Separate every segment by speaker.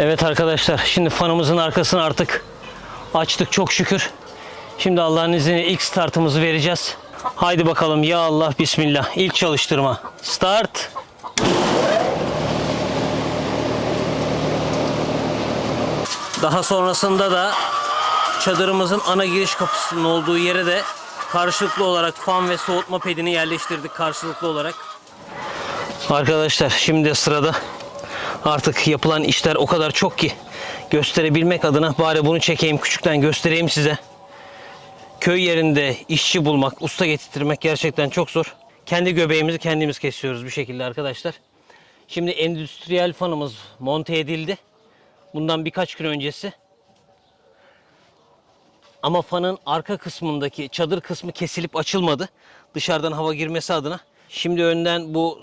Speaker 1: Evet arkadaşlar şimdi fanımızın arkasını artık açtık çok şükür. Şimdi Allah'ın izniyle ilk startımızı vereceğiz. Haydi bakalım ya Allah bismillah. İlk çalıştırma. Start. Daha sonrasında da çadırımızın ana giriş kapısının olduğu yere de karşılıklı olarak fan ve soğutma pedini yerleştirdik karşılıklı olarak. Arkadaşlar şimdi sırada artık yapılan işler o kadar çok ki gösterebilmek adına bari bunu çekeyim küçükten göstereyim size. Köy yerinde işçi bulmak, usta getirtmek gerçekten çok zor. Kendi göbeğimizi kendimiz kesiyoruz bir şekilde arkadaşlar. Şimdi endüstriyel fanımız monte edildi. Bundan birkaç gün öncesi. Ama fanın arka kısmındaki çadır kısmı kesilip açılmadı. Dışarıdan hava girmesi adına. Şimdi önden bu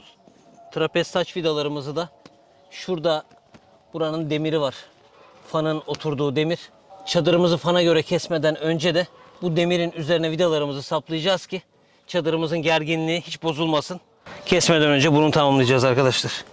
Speaker 1: trapez saç vidalarımızı da şurada buranın demiri var. Fanın oturduğu demir. Çadırımızı fana göre kesmeden önce de bu demirin üzerine vidalarımızı saplayacağız ki çadırımızın gerginliği hiç bozulmasın. Kesmeden önce bunu tamamlayacağız arkadaşlar.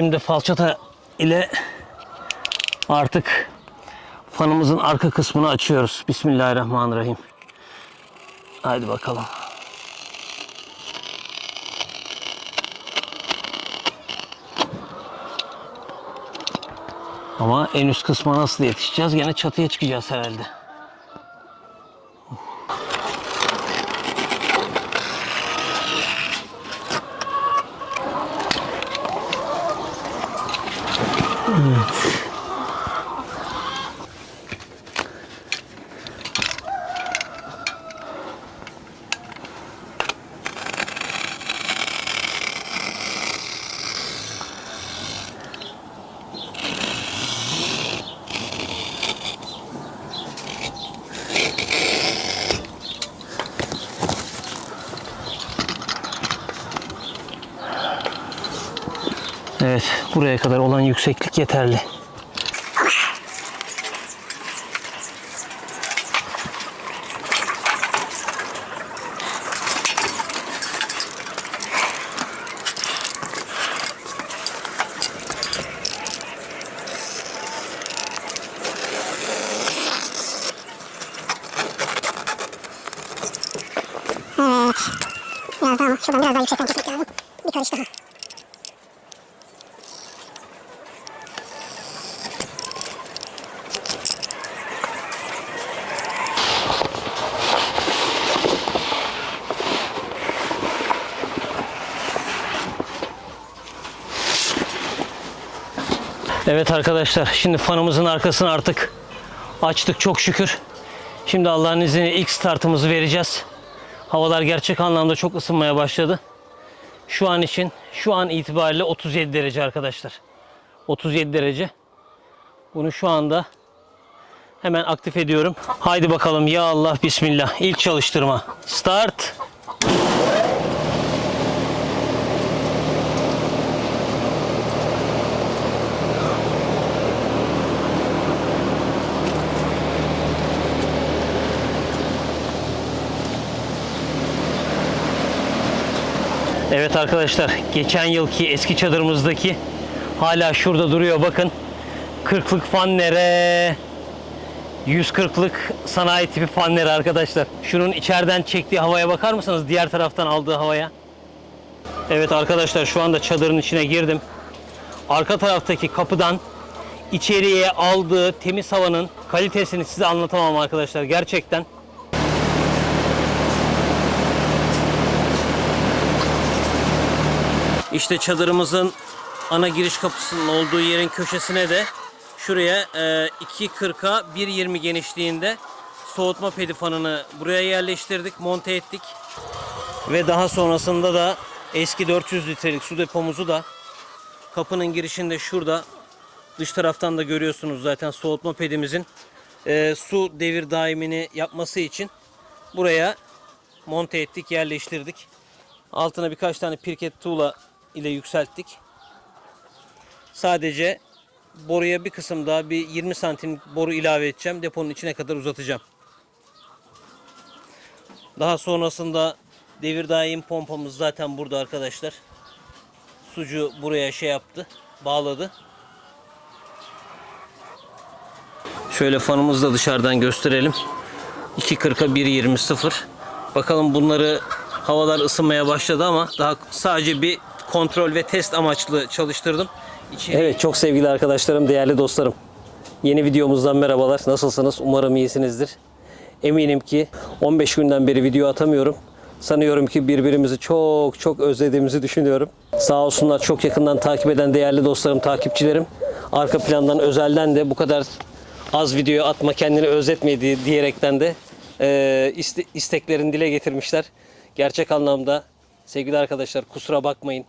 Speaker 1: Şimdi falçata ile artık fanımızın arka kısmını açıyoruz. Bismillahirrahmanirrahim. Haydi bakalım. Ama en üst kısma nasıl yetişeceğiz? Gene çatıya çıkacağız herhalde. Evet, buraya kadar olan yükseklik yeterli.
Speaker 2: Evet. Biraz daha şuradan biraz daha yüksekten kesmek lazım. Bir karış daha.
Speaker 1: Evet arkadaşlar şimdi fanımızın arkasını artık açtık çok şükür. Şimdi Allah'ın izniyle ilk startımızı vereceğiz. Havalar gerçek anlamda çok ısınmaya başladı. Şu an için şu an itibariyle 37 derece arkadaşlar. 37 derece. Bunu şu anda hemen aktif ediyorum. Haydi bakalım ya Allah bismillah. İlk çalıştırma. Start. Evet arkadaşlar geçen yılki eski çadırımızdaki hala şurada duruyor bakın. 40'lık fan nere? 140'lık sanayi tipi fan nere arkadaşlar? Şunun içeriden çektiği havaya bakar mısınız? Diğer taraftan aldığı havaya. Evet arkadaşlar şu anda çadırın içine girdim. Arka taraftaki kapıdan içeriye aldığı temiz havanın kalitesini size anlatamam arkadaşlar. Gerçekten İşte çadırımızın ana giriş kapısının olduğu yerin köşesine de şuraya e, 2.40'a 1.20 genişliğinde soğutma pedi fanını buraya yerleştirdik, monte ettik. Ve daha sonrasında da eski 400 litrelik su depomuzu da kapının girişinde şurada dış taraftan da görüyorsunuz zaten soğutma pedimizin e, su devir daimini yapması için buraya monte ettik, yerleştirdik. Altına birkaç tane pirket tuğla ile yükselttik. Sadece boruya bir kısım daha bir 20 santim boru ilave edeceğim. Deponun içine kadar uzatacağım. Daha sonrasında devir daim pompamız zaten burada arkadaşlar. Sucu buraya şey yaptı. Bağladı. Şöyle fanımızı da dışarıdan gösterelim. 2.40'a 1.20.0. Bakalım bunları havalar ısınmaya başladı ama daha sadece bir kontrol ve test amaçlı çalıştırdım. Evet çok sevgili arkadaşlarım, değerli dostlarım. Yeni videomuzdan merhabalar. Nasılsınız? Umarım iyisinizdir. Eminim ki 15 günden beri video atamıyorum. Sanıyorum ki birbirimizi çok çok özlediğimizi düşünüyorum. Sağ olsunlar çok yakından takip eden değerli dostlarım, takipçilerim. Arka plandan özelden de bu kadar az video atma kendini özletme diye- diyerekten de e, iste- isteklerini dile getirmişler. Gerçek anlamda sevgili arkadaşlar kusura bakmayın.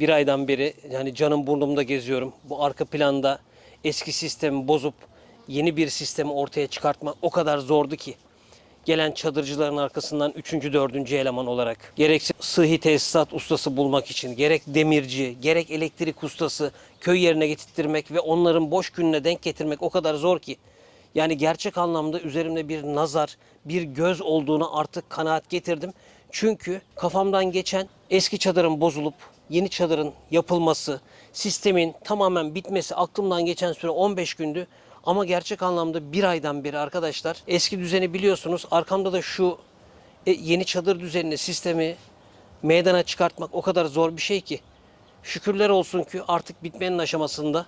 Speaker 1: Bir aydan beri yani canım burnumda geziyorum. Bu arka planda eski sistemi bozup yeni bir sistemi ortaya çıkartmak o kadar zordu ki gelen çadırcıların arkasından 3. 4. eleman olarak gerek sıhhi tesisat ustası bulmak için gerek demirci gerek elektrik ustası köy yerine getirttirmek ve onların boş gününe denk getirmek o kadar zor ki yani gerçek anlamda üzerimde bir nazar, bir göz olduğunu artık kanaat getirdim. Çünkü kafamdan geçen eski çadırın bozulup yeni çadırın yapılması, sistemin tamamen bitmesi aklımdan geçen süre 15 gündü. Ama gerçek anlamda bir aydan beri arkadaşlar eski düzeni biliyorsunuz. Arkamda da şu e, yeni çadır düzenini, sistemi meydana çıkartmak o kadar zor bir şey ki. Şükürler olsun ki artık bitmenin aşamasında.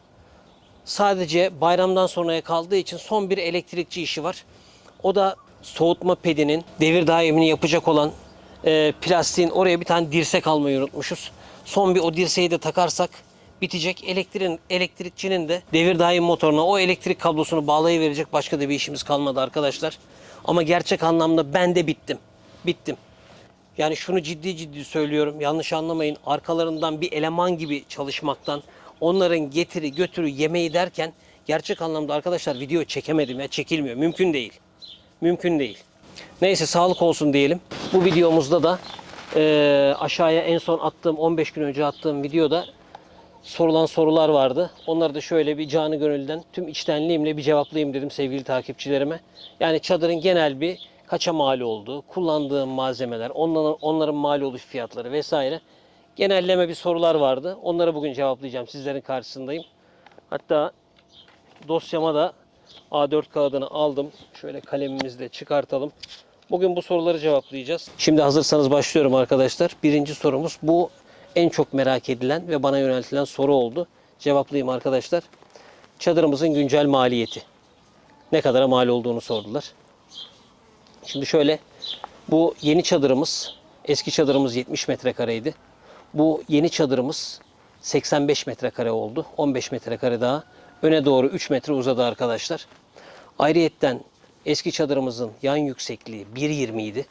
Speaker 1: Sadece bayramdan sonraya kaldığı için son bir elektrikçi işi var. O da soğutma pedinin devir daimini yapacak olan e, plastiğin oraya bir tane dirsek almayı unutmuşuz. Son bir o dirseği de takarsak bitecek. Elektriğin, elektrikçinin de devir daim motoruna o elektrik kablosunu bağlayıverecek başka da bir işimiz kalmadı arkadaşlar. Ama gerçek anlamda ben de bittim. Bittim. Yani şunu ciddi ciddi söylüyorum. Yanlış anlamayın. Arkalarından bir eleman gibi çalışmaktan, onların getiri götürü yemeği derken gerçek anlamda arkadaşlar video çekemedim ya çekilmiyor. Mümkün değil. Mümkün değil. Neyse sağlık olsun diyelim. Bu videomuzda da eee, aşağıya en son attığım 15 gün önce attığım videoda sorulan sorular vardı. Onları da şöyle bir canı gönülden tüm içtenliğimle bir cevaplayayım dedim sevgili takipçilerime. Yani çadırın genel bir kaça mal olduğu, kullandığım malzemeler, onların, onların mal oluş fiyatları vesaire genelleme bir sorular vardı. Onları bugün cevaplayacağım. Sizlerin karşısındayım. Hatta dosyama da A4 kağıdını aldım. Şöyle kalemimizi de çıkartalım. Bugün bu soruları cevaplayacağız. Şimdi hazırsanız başlıyorum arkadaşlar. Birinci sorumuz bu en çok merak edilen ve bana yöneltilen soru oldu. Cevaplayayım arkadaşlar. Çadırımızın güncel maliyeti. Ne kadara mal olduğunu sordular. Şimdi şöyle bu yeni çadırımız eski çadırımız 70 metrekareydi. Bu yeni çadırımız 85 metrekare oldu. 15 metrekare daha öne doğru 3 metre uzadı arkadaşlar. Ayrıyetten eski çadırımızın yan yüksekliği 1.20 idi.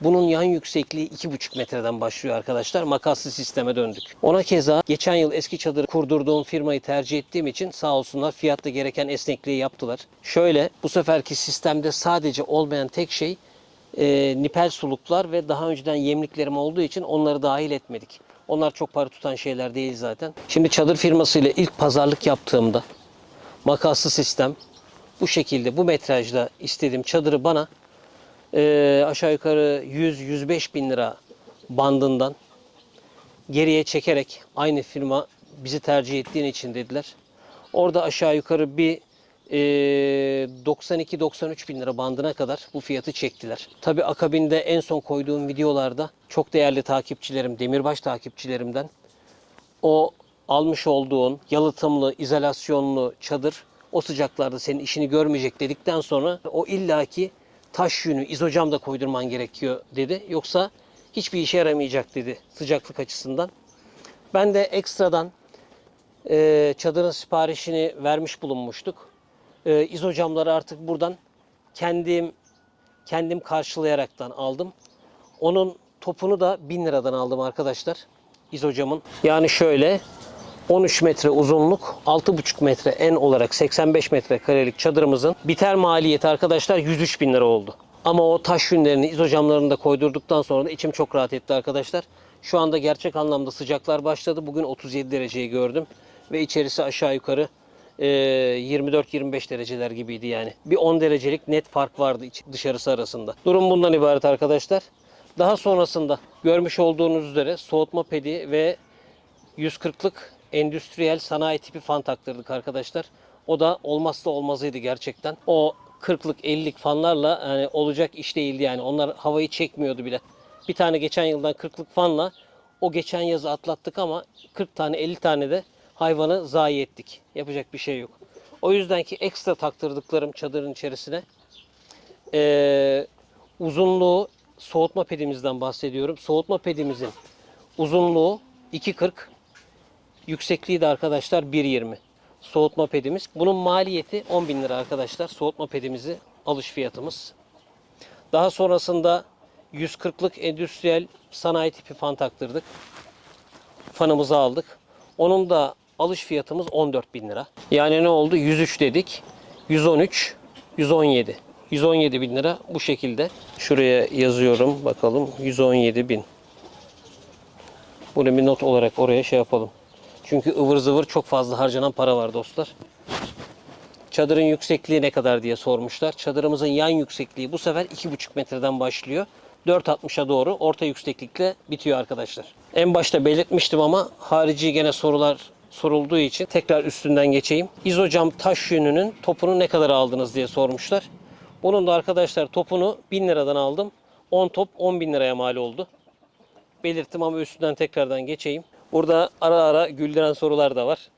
Speaker 1: Bunun yan yüksekliği 2,5 metreden başlıyor arkadaşlar. Makaslı sisteme döndük. Ona keza geçen yıl eski çadır kurdurduğum firmayı tercih ettiğim için sağ olsunlar fiyatta gereken esnekliği yaptılar. Şöyle bu seferki sistemde sadece olmayan tek şey e, nipel suluklar ve daha önceden yemliklerim olduğu için onları dahil etmedik. Onlar çok para tutan şeyler değil zaten. Şimdi çadır firmasıyla ilk pazarlık yaptığımda makaslı sistem bu şekilde bu metrajda istediğim çadırı bana e, aşağı yukarı 100-105 bin lira bandından geriye çekerek aynı firma bizi tercih ettiğin için dediler. Orada aşağı yukarı bir e, 92-93 bin lira bandına kadar bu fiyatı çektiler. Tabi akabinde en son koyduğum videolarda çok değerli takipçilerim, demirbaş takipçilerimden o almış olduğun yalıtımlı, izolasyonlu çadır o sıcaklarda senin işini görmeyecek dedikten sonra o illaki taş yünü, izocam da koydurman gerekiyor dedi. Yoksa hiçbir işe yaramayacak dedi sıcaklık açısından. Ben de ekstradan e, çadırın siparişini vermiş bulunmuştuk. E, izocamları artık buradan kendim kendim karşılayaraktan aldım. Onun topunu da 1000 liradan aldım arkadaşlar. İzocamın. Yani şöyle 13 metre uzunluk, 6,5 metre en olarak 85 metre karelik çadırımızın biter maliyeti arkadaşlar 103 bin lira oldu. Ama o taş yünlerini, izocamlarını da koydurduktan sonra da içim çok rahat etti arkadaşlar. Şu anda gerçek anlamda sıcaklar başladı. Bugün 37 dereceyi gördüm. Ve içerisi aşağı yukarı e, 24-25 dereceler gibiydi yani. Bir 10 derecelik net fark vardı dışarısı arasında. Durum bundan ibaret arkadaşlar. Daha sonrasında görmüş olduğunuz üzere soğutma pedi ve 140'lık endüstriyel sanayi tipi fan taktırdık arkadaşlar. O da olmazsa olmazıydı gerçekten. O 40'lık 50'lik fanlarla yani olacak iş değildi yani. Onlar havayı çekmiyordu bile. Bir tane geçen yıldan 40'lık fanla o geçen yazı atlattık ama 40 tane 50 tane de hayvanı zayi ettik. Yapacak bir şey yok. O yüzden ki ekstra taktırdıklarım çadırın içerisine ee, uzunluğu soğutma pedimizden bahsediyorum. Soğutma pedimizin uzunluğu 2.40 Yüksekliği de arkadaşlar 1.20. Soğutma pedimiz. Bunun maliyeti 10 bin lira arkadaşlar. Soğutma pedimizi alış fiyatımız. Daha sonrasında 140'lık endüstriyel sanayi tipi fan taktırdık. Fanımızı aldık. Onun da alış fiyatımız 14 bin lira. Yani ne oldu? 103 dedik. 113, 117. 117 bin lira bu şekilde. Şuraya yazıyorum bakalım. 117 bin. Bunu bir not olarak oraya şey yapalım. Çünkü ıvır zıvır çok fazla harcanan para var dostlar. Çadırın yüksekliği ne kadar diye sormuşlar. Çadırımızın yan yüksekliği bu sefer 2,5 metreden başlıyor. 4.60'a doğru orta yükseklikle bitiyor arkadaşlar. En başta belirtmiştim ama harici gene sorular sorulduğu için tekrar üstünden geçeyim. İzocam taş yününün topunu ne kadar aldınız diye sormuşlar. Bunun da arkadaşlar topunu 1000 liradan aldım. 10 top 10 bin liraya mal oldu belirttim ama üstünden tekrardan geçeyim. Burada ara ara güldüren sorular da var.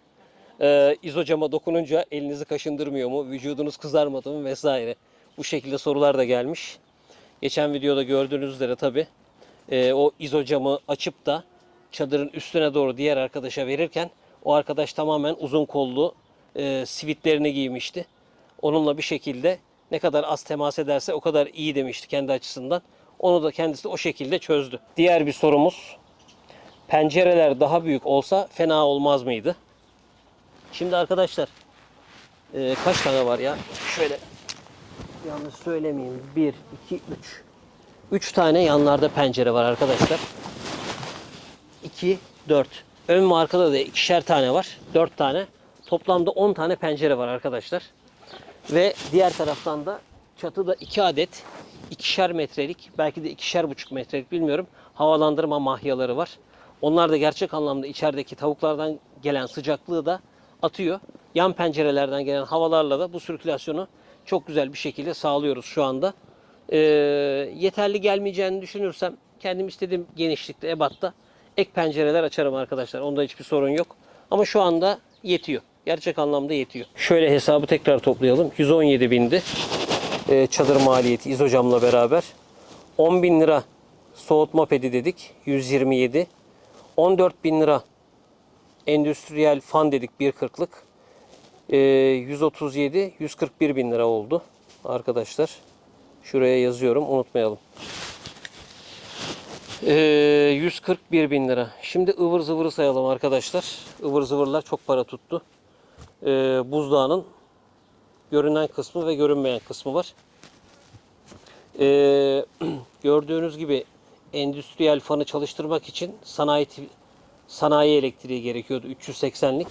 Speaker 1: Ee, izocama dokununca elinizi kaşındırmıyor mu? Vücudunuz kızarmadı mı? Vesaire. Bu şekilde sorular da gelmiş. Geçen videoda gördüğünüz üzere tabi o izocamı açıp da çadırın üstüne doğru diğer arkadaşa verirken o arkadaş tamamen uzun kollu e, sivitlerini giymişti. Onunla bir şekilde ne kadar az temas ederse o kadar iyi demişti kendi açısından. Onu da kendisi o şekilde çözdü. Diğer bir sorumuz. Pencereler daha büyük olsa fena olmaz mıydı? Şimdi arkadaşlar e, kaç tane var ya? Şöyle yanlış söylemeyeyim. 1, 2, 3. 3 tane yanlarda pencere var arkadaşlar. 2, 4. Ön ve arkada da ikişer tane var. 4 tane. Toplamda 10 tane pencere var arkadaşlar. Ve diğer taraftan da çatıda 2 adet ikişer metrelik belki de ikişer buçuk metrelik bilmiyorum havalandırma mahyaları var. Onlar da gerçek anlamda içerideki tavuklardan gelen sıcaklığı da atıyor. Yan pencerelerden gelen havalarla da bu sirkülasyonu çok güzel bir şekilde sağlıyoruz şu anda. Ee, yeterli gelmeyeceğini düşünürsem kendim istediğim genişlikte ebatta ek pencereler açarım arkadaşlar. Onda hiçbir sorun yok. Ama şu anda yetiyor. Gerçek anlamda yetiyor. Şöyle hesabı tekrar toplayalım. 117 bindi. Ee, çadır maliyeti izocamla beraber. 10 bin lira soğutma pedi dedik. 127. 14 bin lira endüstriyel fan dedik 1.40'lık. Ee, 137, 141 bin lira oldu arkadaşlar. Şuraya yazıyorum unutmayalım. Ee, 141 bin lira. Şimdi ıvır zıvırı sayalım arkadaşlar. Ivır zıvırlar çok para tuttu. Ee, buzdağının görünen kısmı ve görünmeyen kısmı var. Ee, gördüğünüz gibi endüstriyel fanı çalıştırmak için sanayi sanayi elektriği gerekiyordu 380'lik.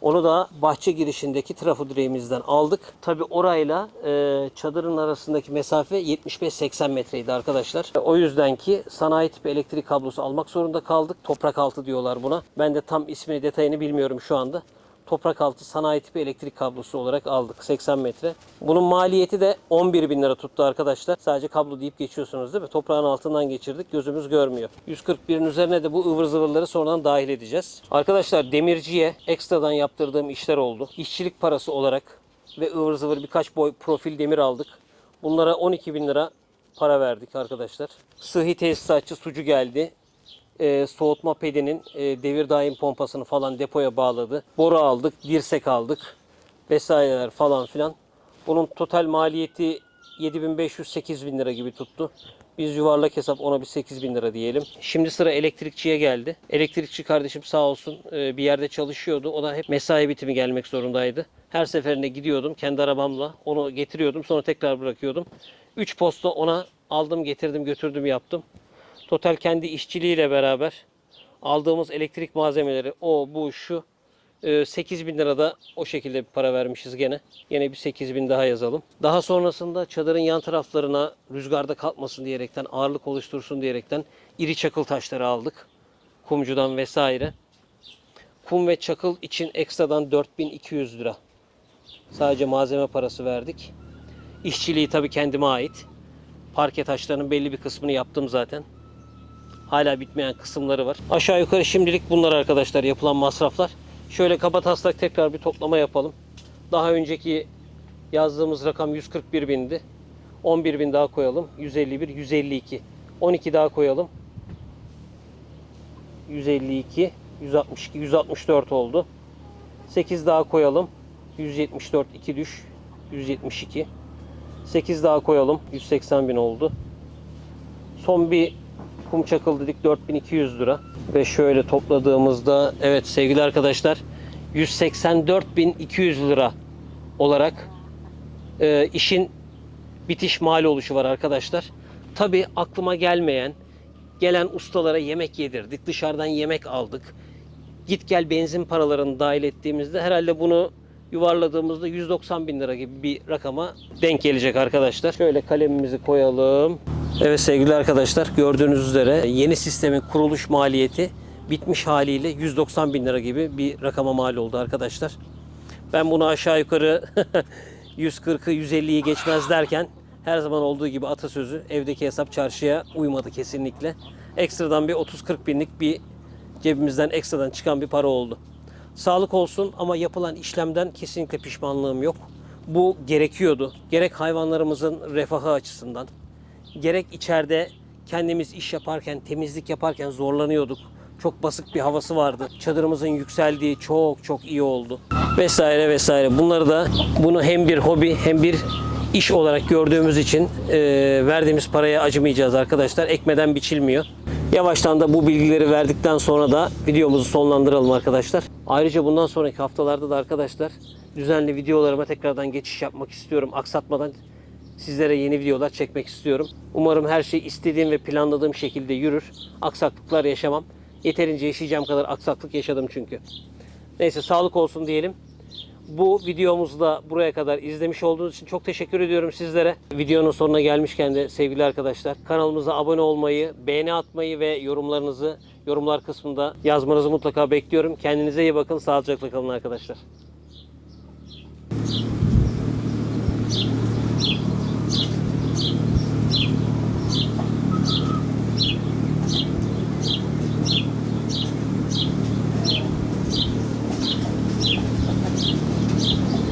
Speaker 1: Onu da bahçe girişindeki trafo direğimizden aldık. Tabi orayla e, çadırın arasındaki mesafe 75-80 metreydi arkadaşlar. O yüzden ki sanayi tipi elektrik kablosu almak zorunda kaldık. Toprak altı diyorlar buna. Ben de tam ismini detayını bilmiyorum şu anda toprak altı sanayi tipi elektrik kablosu olarak aldık 80 metre. Bunun maliyeti de 11 bin lira tuttu arkadaşlar. Sadece kablo deyip geçiyorsunuz değil mi? Toprağın altından geçirdik gözümüz görmüyor. 141'in üzerine de bu ıvır zıvırları sonradan dahil edeceğiz. Arkadaşlar demirciye ekstradan yaptırdığım işler oldu. İşçilik parası olarak ve ıvır zıvır birkaç boy profil demir aldık. Bunlara 12 bin lira para verdik arkadaşlar. Sıhhi tesisatçı sucu geldi e, soğutma pedinin e, devir daim pompasını falan depoya bağladı. Boru aldık, dirsek aldık vesaireler falan filan. Bunun total maliyeti 7500-8000 lira gibi tuttu. Biz yuvarlak hesap ona bir 8 bin lira diyelim. Şimdi sıra elektrikçiye geldi. Elektrikçi kardeşim sağ olsun e, bir yerde çalışıyordu. O da hep mesai bitimi gelmek zorundaydı. Her seferinde gidiyordum kendi arabamla. Onu getiriyordum sonra tekrar bırakıyordum. 3 posta ona aldım getirdim götürdüm yaptım. Total kendi işçiliğiyle beraber aldığımız elektrik malzemeleri o bu şu 8 bin lirada o şekilde bir para vermişiz gene. Yine bir 8 bin daha yazalım. Daha sonrasında çadırın yan taraflarına rüzgarda kalkmasın diyerekten, ağırlık oluştursun diyerekten iri çakıl taşları aldık. Kumcudan vesaire. Kum ve çakıl için ekstradan 4200 lira. Sadece malzeme parası verdik. İşçiliği tabii kendime ait. Parke taşlarının belli bir kısmını yaptım zaten. Hala bitmeyen kısımları var. Aşağı yukarı şimdilik bunlar arkadaşlar yapılan masraflar. Şöyle kaba taslak tekrar bir toplama yapalım. Daha önceki yazdığımız rakam 141 bindi. 11 bin daha koyalım. 151, 152. 12 daha koyalım. 152, 162, 164 oldu. 8 daha koyalım. 174, 2 düş. 172. 8 daha koyalım. 180 bin oldu. Son bir kum çakıl dedik 4200 lira. Ve şöyle topladığımızda evet sevgili arkadaşlar 184.200 lira olarak e, işin bitiş mal oluşu var arkadaşlar. Tabi aklıma gelmeyen gelen ustalara yemek yedirdik. Dışarıdan yemek aldık. Git gel benzin paralarını dahil ettiğimizde herhalde bunu yuvarladığımızda 190 bin lira gibi bir rakama denk gelecek arkadaşlar. Şöyle kalemimizi koyalım. Evet sevgili arkadaşlar gördüğünüz üzere yeni sistemin kuruluş maliyeti bitmiş haliyle 190 bin lira gibi bir rakama mal oldu arkadaşlar. Ben bunu aşağı yukarı 140'ı 150'yi geçmez derken her zaman olduğu gibi atasözü evdeki hesap çarşıya uymadı kesinlikle. Ekstradan bir 30-40 binlik bir cebimizden ekstradan çıkan bir para oldu. Sağlık olsun ama yapılan işlemden kesinlikle pişmanlığım yok. Bu gerekiyordu. Gerek hayvanlarımızın refahı açısından, gerek içeride kendimiz iş yaparken, temizlik yaparken zorlanıyorduk. Çok basık bir havası vardı. Çadırımızın yükseldiği çok çok iyi oldu. Vesaire vesaire. Bunları da bunu hem bir hobi hem bir iş olarak gördüğümüz için e, verdiğimiz paraya acımayacağız arkadaşlar. Ekmeden biçilmiyor. Yavaştan da bu bilgileri verdikten sonra da videomuzu sonlandıralım arkadaşlar. Ayrıca bundan sonraki haftalarda da arkadaşlar düzenli videolarıma tekrardan geçiş yapmak istiyorum. Aksatmadan sizlere yeni videolar çekmek istiyorum. Umarım her şey istediğim ve planladığım şekilde yürür. Aksaklıklar yaşamam. Yeterince yaşayacağım kadar aksaklık yaşadım çünkü. Neyse sağlık olsun diyelim. Bu videomuzu da buraya kadar izlemiş olduğunuz için çok teşekkür ediyorum sizlere. Videonun sonuna gelmişken de sevgili arkadaşlar kanalımıza abone olmayı, beğeni atmayı ve yorumlarınızı yorumlar kısmında yazmanızı mutlaka bekliyorum. Kendinize iyi bakın. Sağlıcakla kalın arkadaşlar.